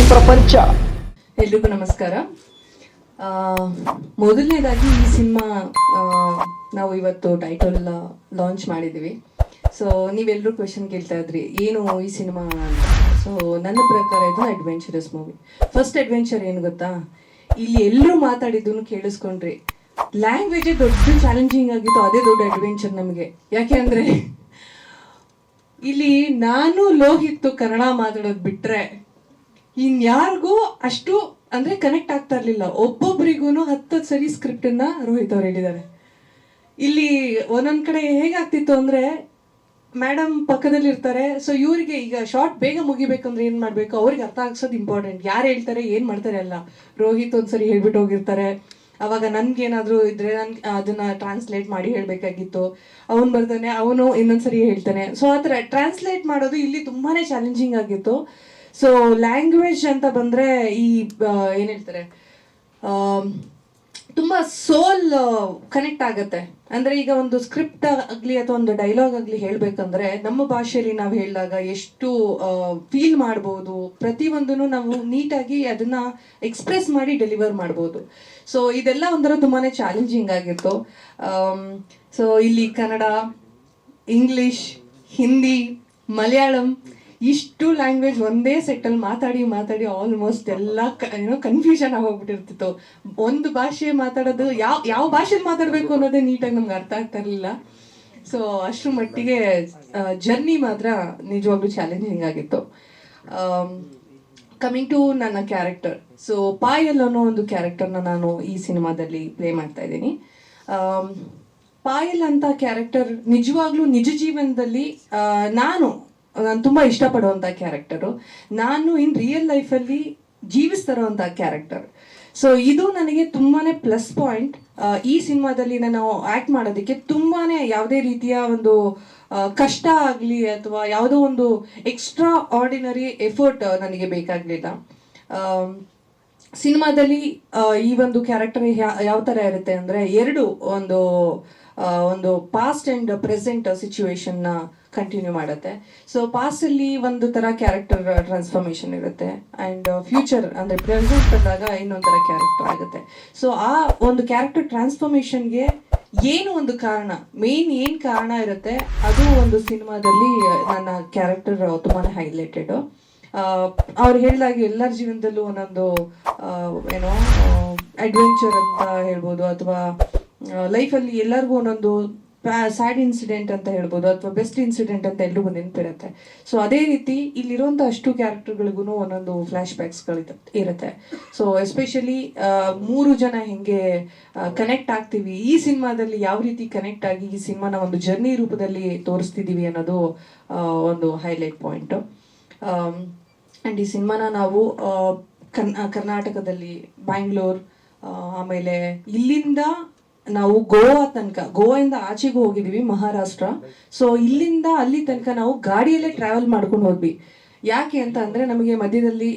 TV ಪ್ರಪಂಚ. ಎಲ್ರಿಗೂ ನಮಸ್ಕಾರ. ಮೊದಲನೇದಾಗಿ ಈ ಸಿನಿಮಾ ನಾವು ಇವತ್ತು ಟೈಟಲ್ ಲಾಂಚ್ ಮಾಡಿದ್ದೀವಿ. ಸೊ ನೀವೆಲ್ಲರೂ ಕ್ವೆಶನ್ ಕೇಳ್ತಾ ಇದ್ರಿ, ಏನು ಈ ಸಿನಿಮಾ ಸೊ ನನ್ನ ಪ್ರಕಾರ ಇದು ಅಡ್ವೆಂಚರಸ್ ಮೂವಿ ಫಸ್ಟ್ ಅಡ್ವೆಂಚರ್ ಏನು ಗೊತ್ತಾ? ಇಲ್ಲಿ ಎಲ್ಲರೂ ಮಾತಾಡಿದ್ದನ್ನು ಕೇಳಿಸ್ಕೊಂಡ್ರಿ. ಲ್ಯಾಂಗ್ವೇಜೇ ದೊಡ್ಡ ಚಾಲೆಂಜಿಂಗ್ ಆಗಿತ್ತು, ಅದೇ ದೊಡ್ಡ ಅಡ್ವೆಂಚರ್ ನಮಗೆ. ಯಾಕೆ ಅಂದರೆ, ಇಲ್ಲಿ ನಾನು ಲೋಹಿತ್ತು ಕನ್ನಡ ಮಾತಾಡೋದು ಬಿಟ್ರೆ ಇನ್ಯಾರಿಗೂ ಅಷ್ಟು, ಅಂದ್ರೆ ಕನೆಕ್ಟ್ ಆಗ್ತಾ ಇರ್ಲಿಲ್ಲ. ಒಬ್ಬೊಬ್ಬರಿಗೂ ಹತ್ತು ಸರಿ ಸ್ಕ್ರಿಪ್ಟ್ ಅನ್ನ ರೋಹಿತ್ ಅವ್ರು ಹೇಳಿದ್ದಾರೆ. ಇಲ್ಲಿ ಒಂದೊಂದ್ ಕಡೆ ಹೇಗಾಗ್ತಿತ್ತು ಅಂದ್ರೆ ಮೇಡಮ್ ಪಕ್ಕದಲ್ಲಿ ಇರ್ತಾರೆ ಸೊ ಇವರಿಗೆ ಈಗ ಶಾರ್ಟ್ ಬೇಗ ಮುಗಿಬೇಕಂದ್ರೆ ಏನ್ ಮಾಡ್ಬೇಕು? ಅವ್ರಿಗೆ ಅರ್ಥ ಆಗ್ಸೋದು ಇಂಪಾರ್ಟೆಂಟ್ ಯಾರು ಹೇಳ್ತಾರೆ, ಏನ್ ಮಾಡ್ತಾರೆ ಅಲ್ಲ. ರೋಹಿತ್ ಒಂದ್ಸರಿ ಹೇಳ್ಬಿಟ್ಟು ಹೋಗಿರ್ತಾರೆ. ಅವಾಗ ನನ್ಗೇನಾದ್ರೂ ಇದ್ರೆ ನನ್ ಅದನ್ನ ಟ್ರಾನ್ಸ್ಲೇಟ್ ಮಾಡಿ ಹೇಳ್ಬೇಕಾಗಿತ್ತು. ಅವನು ಬರ್ತಾನೆ ಅವನು ಇನ್ನೊಂದ್ಸರಿ ಹೇಳ್ತಾನೆ. ಸೊ ಆ ಥರ ಟ್ರಾನ್ಸ್ಲೇಟ್ ಮಾಡೋದು ಇಲ್ಲಿ ತುಂಬಾನೇ ಚಾಲೆಂಜಿಂಗ್ ಆಗಿತ್ತು. ಸೊ ಲ್ಯಾಂಗ್ವೇಜ್ ಅಂತ ಬಂದ್ರೆ ಈ ಏನು ಹೇಳ್ತಾರೆ? ತುಂಬ ತುಂಬಾ ಸೋಲ್ ಕನೆಕ್ಟ್ ಆಗುತ್ತೆ. ಅಂದ್ರೆ ಈಗ ಒಂದು ಸ್ಕ್ರಿಪ್ಟ್ ಆಗಲಿ ಅಥವಾ ಒಂದು ಡೈಲಾಗ್ ಆಗಲಿ ಹೇಳಬೇಕಂದ್ರೆ ನಮ್ಮ ಭಾಷೆಯಲ್ಲಿ ನಾವು ಹೇಳಿದಾಗ ಎಷ್ಟು ಫೀಲ್ ಮಾಡ್ಬೋದು. ಪ್ರತಿಯೊಂದನ್ನು ನಾವು ನೀಟಾಗಿ ಅದನ್ನ ಎಕ್ಸ್ಪ್ರೆಸ್ ಮಾಡಿ ಡೆಲಿವರ್ ಮಾಡ್ಬೋದು. ಸೊ ಇದೆಲ್ಲ ಒಂಥರ ತುಂಬಾನೇ ಚಾಲೆಂಜಿಂಗ್ ಆಗಿತ್ತು. ಸೊ ಇಲ್ಲಿ ಕನ್ನಡ ಇಂಗ್ಲಿಷ್ ಹಿಂದಿ ಮಲಯಾಳಂ ಇಷ್ಟು ಲ್ಯಾಂಗ್ವೇಜ್ ಒಂದೇ ಸೆಟ್ಟಲ್ಲಿ ಮಾತಾಡಿ ಮಾತಾಡಿ ಆಲ್ಮೋಸ್ಟ್ ಎಲ್ಲ ಏನೋ ಕನ್ಫ್ಯೂಷನ್ ಆಗೋಗ್ಬಿಟ್ಟಿರ್ತಿತ್ತು. ಒಂದು ಭಾಷೆ ಮಾತಾಡೋದು ಯಾವ ಯಾವ ಭಾಷೆಲಿ ಮಾತಾಡಬೇಕು ಅನ್ನೋದೇ ನೀಟಾಗಿ ನಮ್ಗೆ ಅರ್ಥ ಆಗ್ತಾ ಇರಲಿಲ್ಲ. ಸೊ ಅಷ್ಟರ ಮಟ್ಟಿಗೆ ಜರ್ನಿ ಮಾತ್ರ ನಿಜವಾಗ್ಲೂ ಚಾಲೆಂಜಿಂಗ್ ಆಗಿತ್ತು ಕಮಿಂಗ್ ಟು ನನ್ನ ಕ್ಯಾರೆಕ್ಟರ್ ಸೊ ಪಾಯಲ್ ಅನ್ನೋ ಒಂದು ಕ್ಯಾರೆಕ್ಟರ್ನ ನಾನು ಈ ಸಿನಿಮಾದಲ್ಲಿ ಪ್ಲೇ ಮಾಡ್ತಾ ಇದ್ದೀನಿ. ಪಾಯಲ್ ಅಂತ ಕ್ಯಾರೆಕ್ಟರ್ ನಿಜವಾಗ್ಲೂ ನಿಜ ಜೀವನದಲ್ಲಿ ನಾನು ನಾನು ತುಂಬ ಇಷ್ಟಪಡುವಂಥ ಕ್ಯಾರೆಕ್ಟರು ನಾನು ಇನ್ ರಿಯಲ್ ಲೈಫಲ್ಲಿ ಜೀವಿಸ್ತಿರೋವಂಥ ಕ್ಯಾರೆಕ್ಟರ್ ಸೊ ಇದು ನನಗೆ ತುಂಬಾ ಪ್ಲಸ್ ಪಾಯಿಂಟ್ ಈ ಸಿನಿಮಾದಲ್ಲಿ ನಾನು ಆ್ಯಕ್ಟ್ ಮಾಡೋದಕ್ಕೆ ತುಂಬಾ ಯಾವುದೇ ರೀತಿಯ ಒಂದು ಕಷ್ಟ ಆಗಲಿ ಅಥವಾ ಯಾವುದೋ ಒಂದು ಎಕ್ಸ್ಟ್ರಾ ಆರ್ಡಿನರಿ ಎಫರ್ಟ್ ನನಗೆ ಬೇಕಾಗಲಿಲ್ಲ. ಸಿನಿಮಾದಲ್ಲಿ ಈ ಒಂದು ಕ್ಯಾರೆಕ್ಟರ್ ಯಾವ ಥರ ಇರುತ್ತೆ ಅಂದರೆ ಎರಡು ಒಂದು ಒಂದು ಪಾಸ್ಟ್ ಅಂಡ್ ಪ್ರೆಸೆಂಟ್ ಸಿಚುವೇಶನ್ನ ಕಂಟಿನ್ಯೂ ಮಾಡುತ್ತೆ. ಸೊ ಪಾಸ್ಟ್ ಅಲ್ಲಿ ಒಂದು ತರ ಕ್ಯಾರೆಕ್ಟರ್ ಟ್ರಾನ್ಸ್ಫಾರ್ಮೇಶನ್ ಇರುತ್ತೆ. ಅಂಡ್ ಫ್ಯೂಚರ್ ಅಂದ್ರೆ ಪ್ರೆಸೆಂಟ್ ಬಂದಾಗ ಇನ್ನೊಂದು ತರ ಕ್ಯಾರೆಕ್ಟರ್ ಆಗುತ್ತೆ. ಸೊ ಆ ಒಂದು ಕ್ಯಾರೆಕ್ಟರ್ ಟ್ರಾನ್ಸ್ಫಾರ್ಮೇಶನ್ಗೆ ಏನು ಒಂದು ಕಾರಣ ಮೇನ್ ಏನ್ ಕಾರಣ ಇರುತ್ತೆ, ಅದು ಒಂದು ಸಿನಿಮಾದಲ್ಲಿ ನನ್ನ ಕ್ಯಾರೆಕ್ಟರ್ ತುಂಬಾನೇ ಹೈಲೈಟೆಡ್ ಅವ್ರು ಹೇಳಿದಾಗೆ ಎಲ್ಲರ ಜೀವನದಲ್ಲೂ ಒಂದೊಂದು ಏನೋ ಅಡ್ವೆಂಚರ್ ಅಂತ ಹೇಳ್ಬೋದು, ಅಥವಾ ಲೈಫಲ್ಲಿ ಎಲ್ಲರಿಗೂ ಒಂದೊಂದು ಸ್ಯಾಡ್ ಇನ್ಸಿಡೆಂಟ್ ಅಂತ ಹೇಳ್ಬೋದು, ಅಥವಾ ಬೆಸ್ಟ್ ಇನ್ಸಿಡೆಂಟ್ ಅಂತ ಎಲ್ರಿಗೂ ನೆನಪಿರುತ್ತೆ. ಸೊ ಅದೇ ರೀತಿ ಇಲ್ಲಿರುವಂಥ ಅಷ್ಟು ಕ್ಯಾರೆಕ್ಟರ್ಗಳಿಗೂ ಒಂದೊಂದು ಫ್ಲ್ಯಾಶ್ ಬ್ಯಾಕ್ಸ್ಗಳು ಇರುತ್ತೆ. ಸೊ ಎಸ್ಪೆಷಲಿ ಮೂರು ಜನ ಹೆಂಗೆ ಕನೆಕ್ಟ್ ಆಗ್ತೀವಿ, ಈ ಸಿನಿಮಾದಲ್ಲಿ ಯಾವ ರೀತಿ ಕನೆಕ್ಟ್ ಆಗಿ ಈ ಸಿನಿಮಾನ ಒಂದು ಜರ್ನಿ ರೂಪದಲ್ಲಿ ತೋರಿಸ್ತಿದೀವಿ ಅನ್ನೋದು ಒಂದು ಹೈಲೈಟ್ ಪಾಯಿಂಟು ಆ್ಯಂಡ್ ಈ ಸಿನಿಮಾನ ನಾವು ಕರ್ನಾಟಕದಲ್ಲಿ ಬ್ಯಾಂಗ್ಳೂರ್ ಆಮೇಲೆ ಇಲ್ಲಿಂದ ನಾವು ಗೋವಾ ತನಕ, ಗೋವಾಯಿಂದ ಆಚೆಗೂ ಹೋಗಿದ್ವಿ ಮಹಾರಾಷ್ಟ್ರ. ಸೊ ಇಲ್ಲಿಂದ ಅಲ್ಲಿ ತನಕ ನಾವು ಗಾಡಿಯಲ್ಲೇ ಟ್ರಾವೆಲ್ ಮಾಡ್ಕೊಂಡು ಹೋದ್ವಿ. ಯಾಕೆ ಅಂತ ಅಂದ್ರೆ ನಮಗೆ ಮಧ್ಯದಲ್ಲಿ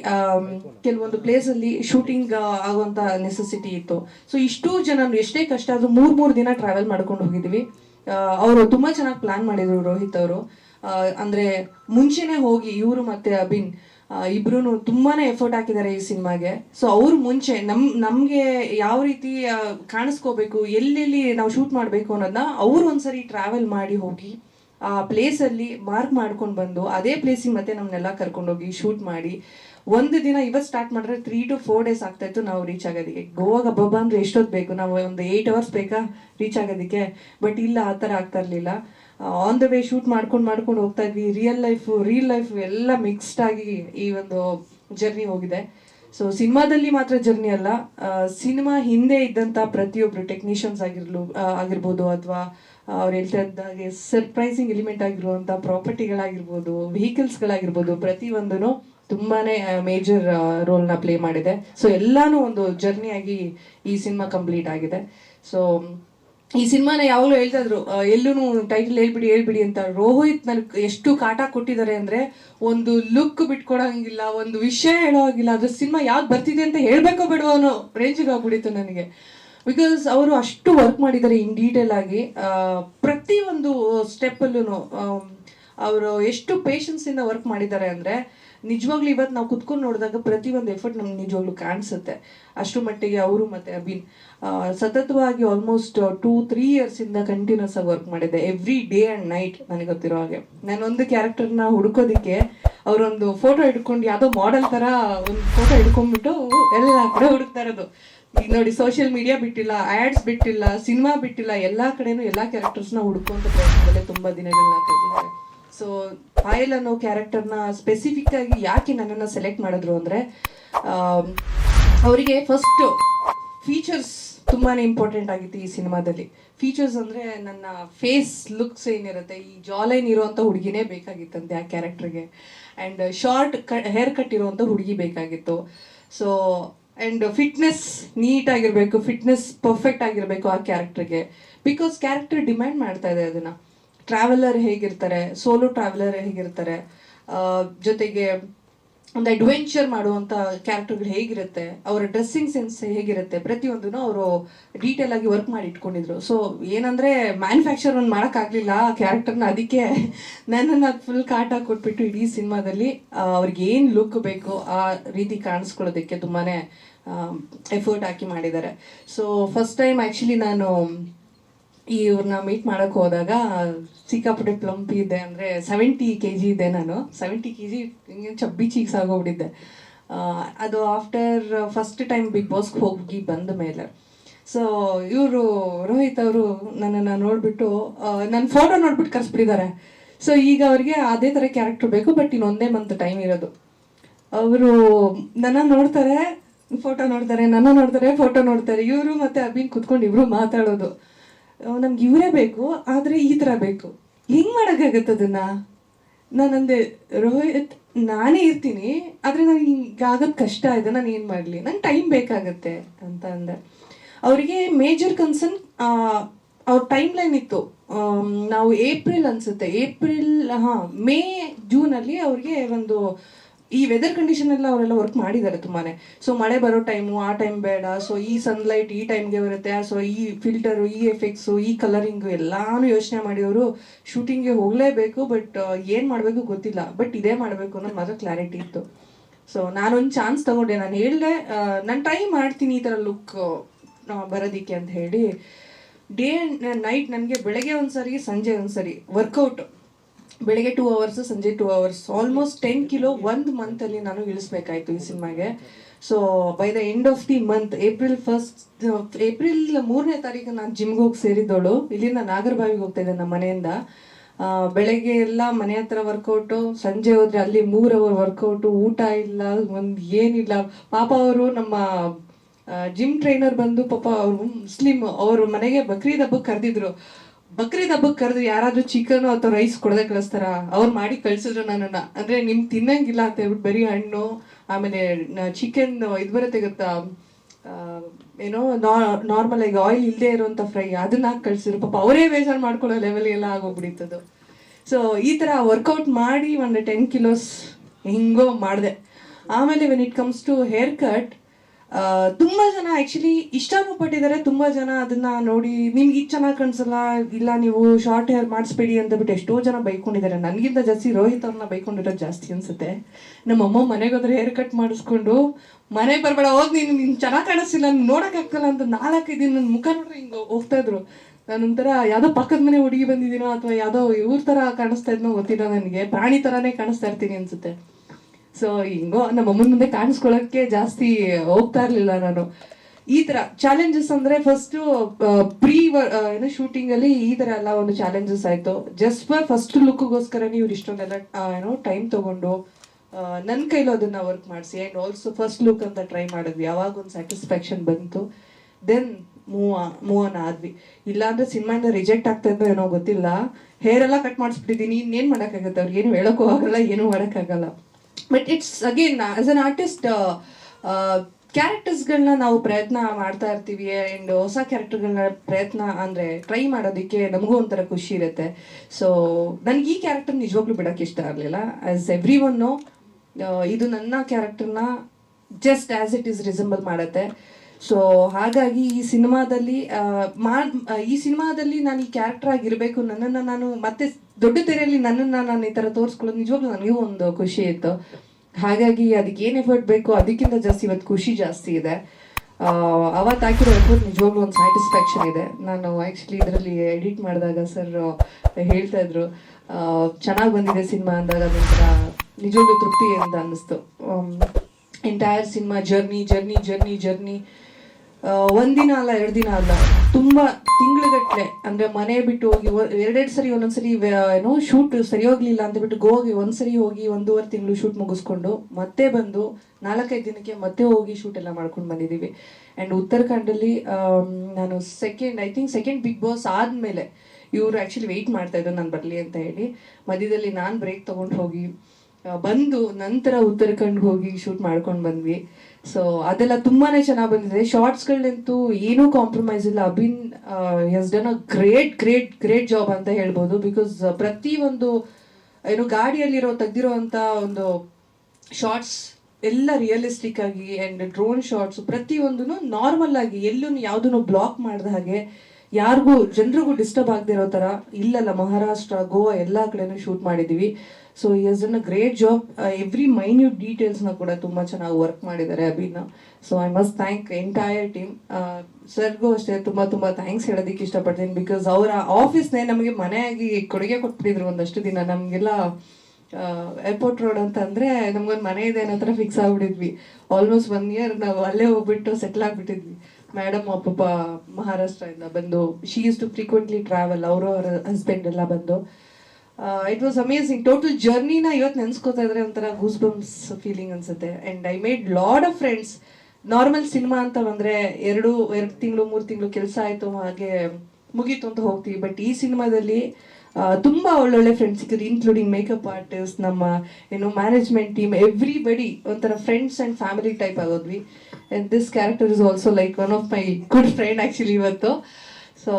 ಕೆಲವೊಂದು ಪ್ಲೇಸ್ ಅಲ್ಲಿ ಶೂಟಿಂಗ್ ಆಗುವಂತ ನೆಸೆಸಿಟಿ ಇತ್ತು. ಸೊ ಇಷ್ಟು ಜನ, ಎಷ್ಟೇ ಕಷ್ಟ ಆದ್ರೂ ಮೂರ್ ಮೂರ್ ದಿನ ಟ್ರಾವೆಲ್ ಮಾಡ್ಕೊಂಡು ಹೋಗಿದ್ವಿ ಅವರು ತುಂಬಾ ಚೆನ್ನಾಗಿ ಪ್ಲಾನ್ ಮಾಡಿದ್ರು ರೋಹಿತ್ ಅವರು. ಅಂದ್ರೆ ಮುಂಚೆನೆ ಹೋಗಿ ಇವರು ಮತ್ತೆ ಅಬಿನ್ ಇಬ್ರು ತುಂಬಾನೇ ಎಫರ್ಟ್ ಹಾಕಿದ್ದಾರೆ ಈ ಸಿನಿಮಾಗೆ. ಸೊ ಅವ್ರ ಮುಂಚೆ ನಮ್, ನಮ್ಗೆ ಯಾವ ರೀತಿ ಕಾಣಿಸ್ಕೋಬೇಕು, ಎಲ್ಲೆಲ್ಲಿ ನಾವು ಶೂಟ್ ಮಾಡಬೇಕು ಅನ್ನೋದನ್ನ ಅವ್ರು ಒಂದ್ಸರಿ ಟ್ರಾವೆಲ್ ಮಾಡಿ ಹೋಗಿ, ಆ ಪ್ಲೇಸ್ ಅಲ್ಲಿ ಮಾರ್ಕ್ ಮಾಡ್ಕೊಂಡು ಬಂದು, ಅದೇ ಪ್ಲೇಸಿಗೆ ಮತ್ತೆ ನಮ್ನೆಲ್ಲ ಕರ್ಕೊಂಡೋಗಿ ಶೂಟ್ ಮಾಡಿ, ಒಂದು ದಿನ ಇವತ್ತು ಸ್ಟಾರ್ಟ್ ಮಾಡಿದ್ರೆ ತ್ರೀ ಟು ಫೋರ್ ಡೇಸ್ ಆಗ್ತಾ ಇತ್ತು ನಾವು ರೀಚ್ ಆಗೋದಕ್ಕೆ. ಗೋವಾಗ ಹಬ್ಬ ಅಂದ್ರೆ ಎಷ್ಟೊತ್ತು ಬೇಕು? ನಾವು ಒಂದು ಏಯ್ಟ್ ಅವರ್ಸ್ ಬೇಕಾ ರೀಚ್ ಆಗೋದಕ್ಕೆ? ಬಟ್ ಇಲ್ಲ, ಆ ಥರ ಆಗ್ತಾ ಇರಲಿಲ್ಲ. ಆನ್ ದ ವೇ ಶೂಟ್ ಮಾಡ್ಕೊಂಡು ಮಾಡ್ಕೊಂಡು ಹೋಗ್ತಾ ಇದ್ವಿ. ರಿಯಲ್ ಲೈಫ್ ರಿಯಲ್ ಲೈಫ್ ಎಲ್ಲ ಮಿಕ್ಸ್ಡ್ ಆಗಿ ಈ ಒಂದು ಜರ್ನಿ ಹೋಗಿದೆ. ಸೊ ಸಿನಿಮಾದಲ್ಲಿ ಮಾತ್ರ ಜರ್ನಿ ಅಲ್ಲ. ಸಿನಿಮಾ ಹಿಂದೆ ಇದ್ದಂಥ ಪ್ರತಿಯೊಬ್ಬರು ಟೆಕ್ನಿಷಿಯನ್ಸ್ ಆಗಿರ್ಲು ಆಗಿರ್ಬೋದು ಅಥವಾ ಅವ್ರು ಹೇಳ್ತಾ ಇದ್ದಾಗೆ ಸರ್ಪ್ರೈಸಿಂಗ್ ಎಲಿಮೆಂಟ್ ಆಗಿರುವಂಥ ಪ್ರಾಪರ್ಟಿಗಳಾಗಿರ್ಬೋದು ವೆಹಿಕಲ್ಸ್ಗಳಾಗಿರ್ಬೋದು ಪ್ರತಿಯೊಂದೂ ತುಂಬಾ ಮೇಜರ್ ರೋಲ್ನ ಪ್ಲೇ ಮಾಡಿದೆ. ಸೊ ಎಲ್ಲಾನು ಒಂದು ಜರ್ನಿಯಾಗಿ ಈ ಸಿನಿಮಾ ಕಂಪ್ಲೀಟ್ ಆಗಿದೆ. ಸೊ ಈ ಸಿನಿಮಾನ ಯಾವಾಗಲೂ ಹೇಳ್ತಾ ಇದ್ರು ಎಲ್ಲೂ ಟೈಟಲ್ ಹೇಳ್ಬಿಡಿ ಹೇಳ್ಬಿಡಿ ಅಂತ. ರೋಹಿತ್ ನನಗೆ ಎಷ್ಟು ಕಾಟ ಕೊಟ್ಟಿದ್ದಾರೆ ಅಂದ್ರೆ, ಒಂದು ಲುಕ್ ಬಿಟ್ಕೊಡಂಗಿಲ್ಲ, ಒಂದು ವಿಷಯ ಹೇಳೋ ಹಾಗಿಲ್ಲ ಅದ್ರ ಸಿನಿಮಾ ಯಾಕೆ ಬರ್ತಿದೆ ಅಂತ ಹೇಳಬೇಕೋ ಬೇಡೋ ಅನ್ನೋ ರೇಂಜಿಗೆ ಆಗ್ಬಿಡಿತ್ತು ನನಗೆ. ಬಿಕಾಸ್ ಅವರು ಅಷ್ಟು ವರ್ಕ್ ಮಾಡಿದ್ದಾರೆ ಇನ್ ಡೀಟೇಲ್ ಆಗಿ ಪ್ರತಿ ಒಂದು ಸ್ಟೆಪ್ಪಲ್ಲೂ ಅವರು ಎಷ್ಟು ಪೇಷನ್ಸ್ ಇಂದ ವರ್ಕ್ ಮಾಡಿದ್ದಾರೆ ಅಂದ್ರೆ ನಿಜವಾಗ್ಲೂ ಇವತ್ತು ನಾವು ಕುತ್ಕೊಂಡು ನೋಡಿದಾಗ ಪ್ರತಿ ಒಂದು ಎಫರ್ಟ್ ನಮ್ಗೆ ನಿಜವಾಗ್ಲೂ ಕಾಣಿಸುತ್ತೆ. ಅಷ್ಟು ಮಟ್ಟಿಗೆ ಅವರು ಮತ್ತೆ ಅಭಿನ್ ಸತತವಾಗಿ ಆಲ್ಮೋಸ್ಟ್ ಟೂ ತ್ರೀ ಇಂದ ಕಂಟಿನ್ಯೂಸ್ ಆಗಿ ವರ್ಕ್ ಮಾಡಿದ್ದೆ ಎವ್ರಿ ಡೇ ಆ್ಯಂಡ್ ನೈಟ್ ನನಗೆ ಗೊತ್ತಿರೋ ಹಾಗೆ. ನಾನೊಂದು ಕ್ಯಾರೆಕ್ಟರ್ನ ಹುಡುಕೋದಕ್ಕೆ ಅವರೊಂದು ಫೋಟೋ ಹಿಡ್ಕೊಂಡು ಯಾವುದೋ ಮಾಡೆಲ್ ಥರ ಒಂದು ಫೋಟೋ ಹಿಡ್ಕೊಂಡ್ಬಿಟ್ಟು ಎಲ್ಲ ಕಡೆ ಹುಡುಕ್ತಾ ಇರೋದು. ಈಗ ನೋಡಿ ಸೋಷಿಯಲ್ ಮೀಡಿಯಾ ಬಿಟ್ಟಿಲ್ಲ ಆ್ಯಡ್ಸ್ ಬಿಟ್ಟಿಲ್ಲ ಸಿನಿಮಾ ಬಿಟ್ಟಿಲ್ಲ, ಎಲ್ಲ ಕಡೆನೂ ಎಲ್ಲ ಕ್ಯಾರೆಕ್ಟರ್ಸ್ನ ಹುಡ್ಕೊಂತ ಪ್ರಯತ್ನದಲ್ಲೇ ತುಂಬ ದಿನಗಳನ್ನ ಸೊ ಪಾಯಲ್ ಅನ್ನೋ ಕ್ಯಾರೆಕ್ಟರ್ನ ಸ್ಪೆಸಿಫಿಕ್ ಆಗಿ ಯಾಕೆ ನನ್ನನ್ನು ಸೆಲೆಕ್ಟ್ ಮಾಡಿದ್ರು ಅಂದರೆ ಅವರಿಗೆ ಫಸ್ಟ್ ಫೀಚರ್ಸ್ ತುಂಬಾ ಇಂಪಾರ್ಟೆಂಟ್ ಆಗಿತ್ತು ಈ ಸಿನಿಮಾದಲ್ಲಿ. ಫೀಚರ್ಸ್ ಅಂದರೆ ನನ್ನ ಫೇಸ್ ಲುಕ್ಸ್ ಏನಿರುತ್ತೆ, ಈ ಜಾಲೈನ್ ಇರುವಂಥ ಹುಡುಗಿನೇ ಬೇಕಾಗಿತ್ತಂತೆ ಆ ಕ್ಯಾರೆಕ್ಟರ್ಗೆ ಆ್ಯಂಡ್ ಶಾರ್ಟ್ ಕ ಹೇರ್ ಕಟ್ ಇರುವಂಥ ಹುಡುಗಿ ಬೇಕಾಗಿತ್ತು. ಸೊ ಆ್ಯಂಡ್ ಫಿಟ್ನೆಸ್ ನೀಟಾಗಿರಬೇಕು ಫಿಟ್ನೆಸ್ ಪರ್ಫೆಕ್ಟ್ ಆಗಿರಬೇಕು ಆ ಕ್ಯಾರೆಕ್ಟರ್ಗೆ ಬಿಕಾಸ್ ಕ್ಯಾರೆಕ್ಟರ್ ಡಿಮ್ಯಾಂಡ್ ಮಾಡ್ತಾ ಇದೆ ಅದನ್ನು. ಟ್ರಾವೆಲರ್ ಹೇಗಿರ್ತಾರೆ ಸೋಲೋ ಟ್ರಾವೆಲರ್ ಹೇಗಿರ್ತಾರೆ ಜೊತೆಗೆ ಒಂದು ಅಡ್ವೆಂಚರ್ ಮಾಡುವಂಥ ಕ್ಯಾರೆಕ್ಟರ್ಗಳು ಹೇಗಿರುತ್ತೆ, ಅವರ ಡ್ರೆಸ್ಸಿಂಗ್ ಸೆನ್ಸ್ ಹೇಗಿರುತ್ತೆ, ಪ್ರತಿಯೊಂದನ್ನು ಅವರು ಡೀಟೇಲ್ ಆಗಿ ವರ್ಕ್ ಮಾಡಿ ಇಟ್ಕೊಂಡಿದ್ರು. ಸೊ ಏನಂದ್ರೆ ಮ್ಯಾನುಫ್ಯಾಕ್ಚರ್ ಒಂದು ಮಾಡೋಕ್ಕಾಗಲಿಲ್ಲ ಆ ಕ್ಯಾರೆಕ್ಟರ್ನ ಅದಕ್ಕೆ ನನ್ನನ್ನು ಫುಲ್ ಕಾಟ ಕೊಟ್ಬಿಟ್ಟು ಇಡೀ ಸಿನಿಮಾದಲ್ಲಿ ಅವ್ರಿಗೆ ಏನು ಲುಕ್ ಬೇಕು ಆ ರೀತಿ ಕಾಣಿಸ್ಕೊಳ್ಳೋದಕ್ಕೆ ತುಂಬಾ ಎಫರ್ಟ್ ಹಾಕಿ ಮಾಡಿದ್ದಾರೆ. ಸೊ ಫಸ್ಟ್ ಟೈಮ್ ಆ್ಯಕ್ಚುಲಿ ನಾನು ಇವ್ರನ್ನ ಮೀಟ್ ಮಾಡಕ್ ಹೋದಾಗ ಸಿಕ್ಕಾಪಟ್ಟೆ ಪ್ಲಂಪ್ ಇದೆ ಅಂದರೆ ಸೆವೆಂಟಿ ಕೆ ಜಿ ಇದೆ ನಾನು. Seventy K G chubby cheeks ಆಗೋಗ್ಬಿಟ್ಟಿದ್ದೆ. ಅದು ಆಫ್ಟರ್ ಫಸ್ಟ್ ಟೈಮ್ ಬಿಗ್ ಬಾಸ್ಗೆ ಹೋಗಿ ಬಂದ ಮೇಲೆ. ಸೊ ಇವರು ರೋಹಿತ್ ಅವರು ನನ್ನನ್ನು ನೋಡಿಬಿಟ್ಟು ನನ್ನ ಫೋಟೋ ನೋಡ್ಬಿಟ್ಟು ಕರೆಸ್ಬಿಟ್ಟಿದ್ದಾರೆ. ಸೊ ಈಗ ಅವ್ರಿಗೆ ಅದೇ ಥರ ಕ್ಯಾರೆಕ್ಟರ್ ಬೇಕು ಬಟ್ ಇನ್ನೊಂದೇ ಮಂತ್ ಟೈಮ್ ಇರೋದು. ಅವರು ನನ್ನ ನೋಡ್ತಾರೆ ಫೋಟೋ ನೋಡ್ತಾರೆ, ನನ್ನ ನೋಡ್ತಾರೆ ಫೋಟೋ ನೋಡ್ತಾರೆ. ಇವರು ಮತ್ತೆ ಅಭಿನ್ ಕುತ್ಕೊಂಡು ಇಬ್ರು ಮಾತಾಡೋದು. ನಮ್ಗೆ ಇವರೇ ಬೇಕು, ಆದರೆ ಈ ಥರ ಬೇಕು. ಹೆಂಗ್ ಮಾಡೋಕ್ಕಾಗತ್ತೆ ಅದನ್ನ? ನಾನಂದೆ ರೋಹಿತ್, ನಾನೇ ಇರ್ತೀನಿ, ಆದರೆ ನನಗೆ ಹಿಂಗಾಗೋದು ಕಷ್ಟ ಇದೆ, ನಾನು ಏನು ಮಾಡಲಿ? ನಂಗೆ ಟೈಮ್ ಬೇಕಾಗತ್ತೆ ಅಂತ ಅಂದೆ. ಅವರಿಗೆ ಮೇಜರ್ ಕನ್ಸರ್ನ್ ಅವ್ರ ಟೈಮ್ ಲೈನ್ ಇತ್ತು ನಾವು ಏಪ್ರಿಲ್ ಅನ್ಸುತ್ತೆ. ಏಪ್ರಿಲ್ ಹಾಂ, ಮೇ ಜೂನಲ್ಲಿ ಅವ್ರಿಗೆ ಒಂದು ಈ ವೆದರ್ ಕಂಡೀಷನ್ ಎಲ್ಲ ಅವರೆಲ್ಲ ವರ್ಕ್ ಮಾಡಿದ್ದಾರೆ ತುಂಬಾನೇ. ಸೊ ಮಳೆ ಬರೋ ಟೈಮು ಆ ಟೈಮ್ ಬೇಡ. ಸೊ ಈ ಸನ್ಲೈಟ್ ಈ ಟೈಮ್ಗೆ ಬರುತ್ತೆ. ಸೊ ಈ ಫಿಲ್ಟರು ಈ ಎಫೆಕ್ಟ್ಸು ಈ ಕಲರಿಂಗು ಎಲ್ಲಾನು ಯೋಚನೆ ಮಾಡಿ ಅವರು ಶೂಟಿಂಗ್ಗೆ ಹೋಗಲೇಬೇಕು. ಬಟ್ ಏನು ಮಾಡಬೇಕು ಗೊತ್ತಿಲ್ಲ. ಬಟ್ ಇದೇ ಮಾಡಬೇಕು ಅನ್ನೋದು ಮಾತ್ರ ಕ್ಲಾರಿಟಿ ಇತ್ತು. ಸೊ ನಾನೊಂದು ಚಾನ್ಸ್ ತಗೊಂಡೆ. ನಾನು ಹೇಳಿದೆ ನಾನು ಟ್ರೈ ಮಾಡ್ತೀನಿ ಈ ಥರ ಲುಕ್ ಬರೋದಿಕ್ಕೆ ಅಂತ ಹೇಳಿ. ಡೇ ನೈಟ್ ನನಗೆ ಬೆಳಗ್ಗೆ ಒಂದ್ಸರಿ, ಸಂಜೆ ಒಂದ್ಸರಿ ವರ್ಕೌಟ್ ಬೆಳಗ್ಗೆ ಟೂ ಅವರ್ಸ್ ಸಂಜೆ two hours almost ten kilo ಒಂದು ಮಂತಲ್ಲಿ ನಾನು ಇಳಿಸ್ಬೇಕಾಯ್ತು ಈ ಸಿನಿಮಾಗೆ. So by the end of the month April first April ಮೂರನೇ ತಾರೀಕು ನಾನು ಜಿಮ್ಗೆ ಹೋಗಿ ಸೇರಿದ್ದವಳು. ಇಲ್ಲಿಂದ ನಾಗರಬಾವಿಗೆ ಹೋಗ್ತಾ ಇದ್ದೆ ನಮ್ಮ ಮನೆಯಿಂದ. ಬೆಳಗ್ಗೆ ಎಲ್ಲ ಮನೆ ಹತ್ರ ವರ್ಕೌಟು ಸಂಜೆ ಹೋದ್ರೆ ಅಲ್ಲಿ ಮೂರ್ ಅವರ್ ವರ್ಕೌಟು ಊಟ ಇಲ್ಲ, ಒಂದು ಏನಿಲ್ಲ. ಪಾಪ ಅವರು ನಮ್ಮ ಜಿಮ್ ಟ್ರೈನರ್ ಬಂದು ಪಾಪ ಅವರು ಮುಸ್ಲಿಮ್ ಅವರು ಮನೆಗೆ ಬಕ್ರೀದ್ ಹಬ್ಬಕ್ಕೆ ಕರೆದಿದ್ರು. ಬಕ್ರೀದ್ ಹಬ್ಬಕ್ಕೆ ಕರೆದು ಯಾರಾದ್ರೂ ಚಿಕನ್ ಅಥವಾ ರೈಸ್ ಕೊಡದೆ ಕಳಿಸ್ತಾರ? ಅವ್ರು ಮಾಡಿ ಕಳ್ಸಿದ್ರು ನನ್ನನ್ನ. ಅಂದ್ರೆ ನಿಮ್ ತಿನ್ನಂಗಿಲ್ಲ ಅಂತ ಹೇಳ್ಬಿಟ್ಟು ಬರೀ ಹಣ್ಣು, ಆಮೇಲೆ ಚಿಕನ್ ಇದು ಬರುತ್ತೆ ಗೊತ್ತಾ? ಏನೋ ನಾರ್ಮಲ್ ಆಗಿ ಆಯಿಲ್ ಇಲ್ಲದೆ ಇರುವಂತ ಫ್ರೈ ಅದನ್ನ ಹಾಕಿ ಕಳ್ಸಿದ್ರು. ಪಾಪ ಅವರೇ ಬೇಜಾರು ಮಾಡ್ಕೊಳ್ಳೋ ಲೆವೆಲ್ ಎಲ್ಲ ಆಗೋಗ್ಬಿಡಿತ್ತದು ಸೊ ಈ ತರ ವರ್ಕೌಟ್ ಮಾಡಿ ಒಂದು ಟೆನ್ ಕಿಲೋಸ್ ಹಿಂಗೋ ಮಾಡಿದೆ. ಆಮೇಲೆ when it comes to hair cut ತುಂಬಾ ಜನ ಆ್ಯಕ್ಚುಲಿ ಇಷ್ಟನೂ ಪಟ್ಟಿದ್ದಾರೆ ತುಂಬಾ ಜನ ಅದನ್ನ ನೋಡಿ, ನಿಮ್ಗೆ ಇದು ಚೆನ್ನಾಗಿ ಕಾಣಿಸಲ್ಲ, ಇಲ್ಲ ನೀವು ಶಾರ್ಟ್ ಹೇರ್ ಮಾಡಿಸ್ಬೇಡಿ ಅಂತ ಬಿಟ್ಟು ಎಷ್ಟೋ ಜನ ಬೈಕೊಂಡಿದ್ದಾರೆ. ನನಗಿಂತ ಜಾಸ್ತಿ ರೋಹಿತ್ ಅವ್ರನ್ನ ಬೈಕೊಂಡಿರೋದು ಜಾಸ್ತಿ ಅನ್ಸುತ್ತೆ. ನಮ್ಮಮ್ಮ ಮನೆಗೆ ಹೋದ್ರೆ ಹೇರ್ ಕಟ್ ಮಾಡಿಸ್ಕೊಂಡು, ಮನೆಗೆ ಬರಬೇಡ, ಹೋಗಿ ನೀನು ನೀನು ಚೆನ್ನಾಗಿ ಕಾಣಿಸ್ತಿಲ್ಲ ನೋಡಕ್ ಆಗ್ತಲ್ಲ ಅಂತ ನಾಲ್ಕೈದು ದಿನ ನನ್ನ ಮುಖ ನೋಡ್ರೆ ಹಿಂಗೆ ಹೋಗ್ತಾ ಇದ್ರು. ಒಂಥರ ಯಾವುದೋ ಪಕ್ಕದ ಮನೆ ಹುಡುಗಿ ಬಂದಿದ್ದೀನೋ ಅಥವಾ ಯಾವುದೋ ಇವ್ರ ಥರ ಕಾಣಿಸ್ತಾ ಇದ್ನೋ ಗೊತ್ತಿಲ್ಲ ನನಗೆ. ಪ್ರಾಣಿ ತರಾನೇ ಕಾಣಿಸ್ತಾ ಇರ್ತೀನಿ ಅನ್ಸುತ್ತೆ. ಸೊ ಹಿಂಗೋ, ನಮ್ಮ ಅಮ್ಮನ ಮುಂದೆ ಕಾಣಿಸ್ಕೊಳ್ಳೋಕ್ಕೆ ಜಾಸ್ತಿ ಹೋಗ್ತಾ ಇರ್ಲಿಲ್ಲ ನಾನು. ಈ ತರ ಚಾಲೆಂಜಸ್ ಅಂದ್ರೆ ಫಸ್ಟ್ ಪ್ರೀ ಏನೋ ಶೂಟಿಂಗ್ ಅಲ್ಲಿ ಈ ತರ ಎಲ್ಲ ಒಂದು ಚಾಲೆಂಜಸ್ ಆಯ್ತು. ಜಸ್ಟ್ ಫಾರ್ ಫಸ್ಟ್ ಲುಕ್ಗೋಸ್ಕರ ನೀವು ಇಷ್ಟೊಂದೆಲ್ಲ ಏನೋ ಟೈಮ್ ತಗೊಂಡು ನನ್ನ ಕೈಲೂ ಅದನ್ನ ವರ್ಕ್ ಮಾಡಿಸಿ ಆ್ಯಂಡ್ ಆಲ್ಸೋ ಫಸ್ಟ್ ಲುಕ್ ಅಂತ ಟ್ರೈ ಮಾಡಿದ್ವಿ. ಯಾವಾಗ ಒಂದು ಸ್ಯಾಟಿಸ್ಫ್ಯಾಕ್ಷನ್ ಬಂತು. ದೆನ್ ಮೂವ್ ಮೂವ್ ಆನ್ ಆದ್ವಿ. ಇಲ್ಲಾಂದ್ರೆ ಸಿನಿಮಾಯಿಂದ ರಿಜೆಕ್ಟ್ ಆಗ್ತಾ ಏನೋ ಗೊತ್ತಿಲ್ಲ. ಹೇರ್ ಎಲ್ಲ ಕಟ್ ಮಾಡಿಸ್ಬಿಟ್ಟಿದ್ದೀನಿ. ಇನ್ನೇನು ಮಾಡೋಕ್ಕಾಗತ್ತೆ? ಅವ್ರಿಗೆ ಏನು ಹೇಳೋಕ್ಕೂ ಆಗಲ್ಲ, ಏನೂ ಮಾಡೋಕ್ಕಾಗಲ್ಲ. But it's again as an artist ಕ್ಯಾರೆಕ್ಟರ್ಸ್ಗಳನ್ನ ನಾವು ಪ್ರಯತ್ನ ಮಾಡ್ತಾ ಇರ್ತೀವಿ ಆ್ಯಂಡ್ ಹೊಸ ಕ್ಯಾರೆಕ್ಟರ್ಗಳನ್ನ ಪ್ರಯತ್ನ ಅಂದರೆ ಟ್ರೈ ಮಾಡೋದಕ್ಕೆ ನಮಗೂ ಒಂಥರ ಖುಷಿ ಇರುತ್ತೆ. ಸೊ ನನಗೆ ಈ ಕ್ಯಾರೆಕ್ಟರ್ ನಿಜವಾಗ್ಲೂ ಬಿಡೋಕ್ಕೆ ಇಷ್ಟ ಆಗಲಿಲ್ಲ. ಆಸ್ ಎವ್ರಿ ಒನ್ನು ಇದು ನನ್ನ ಕ್ಯಾರೆಕ್ಟರ್ನ just as it is resemble ಮಾಡುತ್ತೆ. ಸೊ ಹಾಗಾಗಿ ಈ ಸಿನಿಮಾದಲ್ಲಿ ಈ ಸಿನಿಮಾದಲ್ಲಿ ನಾನು ಈ ಕ್ಯಾರೆಕ್ಟರ್ ಆಗಿರಬೇಕು, ನನ್ನನ್ನು ನಾನು ಮತ್ತೆ ದೊಡ್ಡ ತೆರೆಯಲ್ಲಿ ನನ್ನನ್ನು ನಾನು ಈ ಥರ ತೋರಿಸ್ಕೊಳ್ಳೋದು ನಿಜವಾಗ್ಲೂ ನನಗೂ ಒಂದು ಖುಷಿ ಇತ್ತು. ಹಾಗಾಗಿ ಅದಕ್ಕೆ ಏನು ಎಫರ್ಟ್ ಬೇಕು, ಅದಕ್ಕಿಂತ ಜಾಸ್ತಿ ಇವತ್ತು ಖುಷಿ ಜಾಸ್ತಿ ಇದೆ. ಅವತ್ತು ಹಾಕಿರೋ ಎಫರ್ಟ್ ನಿಜವಾಗ್ಲೂ ಒಂದು ಸ್ಯಾಟಿಸ್ಫ್ಯಾಕ್ಷನ್ ಇದೆ. ನಾನು ಆ್ಯಕ್ಚುಲಿ ಇದರಲ್ಲಿ ಎಡಿಟ್ ಮಾಡಿದಾಗ ಸರ್ ಹೇಳ್ತಾ ಇದ್ರು ಚೆನ್ನಾಗಿ ಬಂದಿದೆ ಸಿನಿಮಾ ಅಂದಾಗ ಅದೊಂಥರ ನಿಜವಾಗ್ಲೂ ತೃಪ್ತಿ ಅಂತ ಅನ್ನಿಸ್ತು. Entire cinema journey journey journey journey ಒಂದಿನ ಅಲ್ಲ, ಎರಡು ದಿನ ಅಲ್ಲ. ತುಂಬಾ ತಿಂಗಳುಗಟ್ಟಲೆ ಅಂದ್ರೆ ಮನೆ ಬಿಟ್ಟು ಹೋಗಿ ಎರಡೆರಡು ಸರಿ ಒಂದೊಂದ್ಸರಿ ಸರಿ ಏನೋ ಶೂಟ್ ಸರಿ ಹೋಗ್ಲಿಲ್ಲ ಅಂತ ಬಿಟ್ಟು ಗೋಗಿ ಒಂದ್ಸರಿ ಹೋಗಿ ಒಂದೂವರೆ ತಿಂಗಳು ಶೂಟ್ ಮುಗಿಸ್ಕೊಂಡು ಮತ್ತೆ ಬಂದು ನಾಲ್ಕೈದು ದಿನಕ್ಕೆ ಮತ್ತೆ ಹೋಗಿ ಶೂಟ್ ಎಲ್ಲ ಮಾಡ್ಕೊಂಡು ಬಂದಿದ್ದೀವಿ. ಆ್ಯಂಡ್ ಉತ್ತರಾಖಂಡಲ್ಲಿ ನಾನು second I think second Bigg Boss ಆದಮೇಲೆ ಇವರು ಆ್ಯಕ್ಚುಲಿ ವೆಯ್ಟ್ ಮಾಡ್ತಾ ಇದ್ರು ನಾನು ಬರಲಿ ಅಂತ ಹೇಳಿ. ಮಧ್ಯದಲ್ಲಿ ನಾನು ಬ್ರೇಕ್ ತೊಗೊಂಡು ಹೋಗಿ ಬಂದು ನಂತರ ಉತ್ತರಾಖಂಡ್ ಹೋಗಿ ಶೂಟ್ ಮಾಡ್ಕೊಂಡು ಬಂದ್ವಿ. ಸೊ ಅದೆಲ್ಲ ತುಂಬಾನೇ ಚೆನ್ನಾಗಿ ಬಂದಿದೆ. ಶಾರ್ಟ್ಸ್ಗಳಂತೂ ಏನೂ ಕಾಂಪ್ರಮೈಸ್ ಇಲ್ಲ. Abhin has done a great great great job ಅಂತ ಹೇಳ್ಬೋದು. ಬಿಕಾಸ್ ಪ್ರತಿ ಒಂದು, ಏನು ಗಾಡಿಯಲ್ಲಿರೋ, ತೆಗ್ದಿರೋ ಅಂತ ಒಂದು ಶಾರ್ಟ್ಸ್ ಎಲ್ಲ ರಿಯಲಿಸ್ಟಿಕ್ ಆಗಿ ಆ್ಯಂಡ್ ಡ್ರೋನ್ ಶಾರ್ಟ್ಸ್ ಪ್ರತಿಯೊಂದೂ ನಾರ್ಮಲ್ ಆಗಿ ಎಲ್ಲೂ ಯಾವುದನ್ನು ಬ್ಲಾಕ್ ಮಾಡಿದ ಹಾಗೆ ಯಾರಿಗೂ, ಜನರಿಗೂ ಡಿಸ್ಟರ್ಬ್ ಆಗದೆ ಇರೋ ಥರ ಇಲ್ಲಲ್ಲ. ಮಹಾರಾಷ್ಟ್ರ, ಗೋವಾ ಎಲ್ಲ ಕಡೆನೂ ಶೂಟ್ ಮಾಡಿದ್ದೀವಿ. So has done a great job every minute ಡೀಟೇಲ್ಸ್ನ ಕೂಡ ತುಂಬ ಚೆನ್ನಾಗಿ ವರ್ಕ್ ಮಾಡಿದ್ದಾರೆ ಅಭಿನ. So I must thank entire team ಸರ್ಗೂ ಅಷ್ಟೇ ತುಂಬ ತುಂಬ ಥ್ಯಾಂಕ್ಸ್ ಹೇಳೋದಕ್ಕೆ ಇಷ್ಟಪಡ್ತೀನಿ ಬಿಕಾಸ್ ಅವರ ಆಫೀಸ್ನೇ ನಮಗೆ ಮನೆಯಾಗಿ ಕೊಡುಗೆ ಕೊಟ್ಬಿಟ್ಟಿದ್ರು ಒಂದಷ್ಟು ದಿನ. ನಮಗೆಲ್ಲ ಏರ್ಪೋರ್ಟ್ ರೋಡ್ ಅಂತ ಅಂದ್ರೆ ನಮ್ಗೊಂದು ಮನೆ ಇದೆ ಅನ್ನೋ ಥರ ಫಿಕ್ಸ್ ಆಗ್ಬಿಟ್ಟಿದ್ವಿ. ಆಲ್ಮೋಸ್ಟ್ ಒನ್ ಇಯರ್ ನಾವು ಅಲ್ಲೇ ಹೋಗ್ಬಿಟ್ಟು ಸೆಟ್ಲ್ ಆಗಿಬಿಟ್ಟಿದ್ವಿ. ಮೇಡಮ್ ಪಾಪ ಮಹಾರಾಷ್ಟ್ರದಿಂದ ಬಂದು she is to frequently travel ಅವರು, ಅವರ ಹಸ್ಬೆಂಡ್ ಎಲ್ಲ ಬಂದು. ಇಟ್ ವಾಸ್ ಅಮೇಸಿಂಗ್ ಟೋಟಲ್ ಜರ್ನಿನ ಇವತ್ತು ನೆನ್ಸ್ಕೋತಾ ಇದ್ರೆ ಒಂಥರ ಗೂಸ್ ಬಂಪ್ಸ್ ಫೀಲಿಂಗ್ ಅನ್ಸುತ್ತೆ. And I made lot of friends normal cinema ಅಂತ ಬಂದ್ರೆ ಎರಡು ಎರಡು ತಿಂಗಳು, ಮೂರು ತಿಂಗಳು ಕೆಲಸ ಆಯಿತು, ಹಾಗೆ ಮುಗೀತು ಅಂತ ಹೋಗ್ತೀವಿ. ಬಟ್ ಈ ಸಿನಿಮಾದಲ್ಲಿ ತುಂಬ ಒಳ್ಳೊಳ್ಳೆ ಫ್ರೆಂಡ್ಸ್ ಸಿಕ್ಕಿದ್ರು ಇನ್ಕ್ಲೂಡಿಂಗ್ ಮೇಕಪ್ ಆರ್ಟಿಸ್ಟ್ ನಮ್ಮ, ಏನು ಮ್ಯಾನೇಜ್ಮೆಂಟ್ ಟೀಮ್ ಎವ್ರಿಬಡಿ ಒಂಥರ friends and family type ಆಗೋದ್ವಿ. And this character is also like one of my good friend actually ಇವತ್ತು. ಸೊ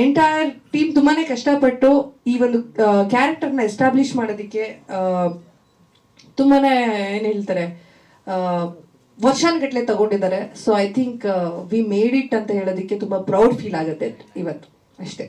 ಎಂಟೈರ್ ಟೀಮ್ ತುಂಬಾನೇ ಕಷ್ಟಪಟ್ಟು ಈ ಒಂದು ಕ್ಯಾರೆಕ್ಟರ್ನ ಎಸ್ಟಾಬ್ಲಿಷ್ ಮಾಡೋದಕ್ಕೆ ತುಂಬಾ ತುಂಬಾನೇ ಏನ್ ಹೇಳ್ತಾರೆ ವರ್ಷಾನುಗಟ್ಲೆ ತಗೊಂಡಿದ್ದಾರೆ. So I think we made it ಅಂತ ಹೇಳೋದಕ್ಕೆ ತುಂಬಾ ಪ್ರೌಡ್ ಫೀಲ್ ಆಗುತ್ತೆ ಇವತ್ತು, ಅಷ್ಟೇ.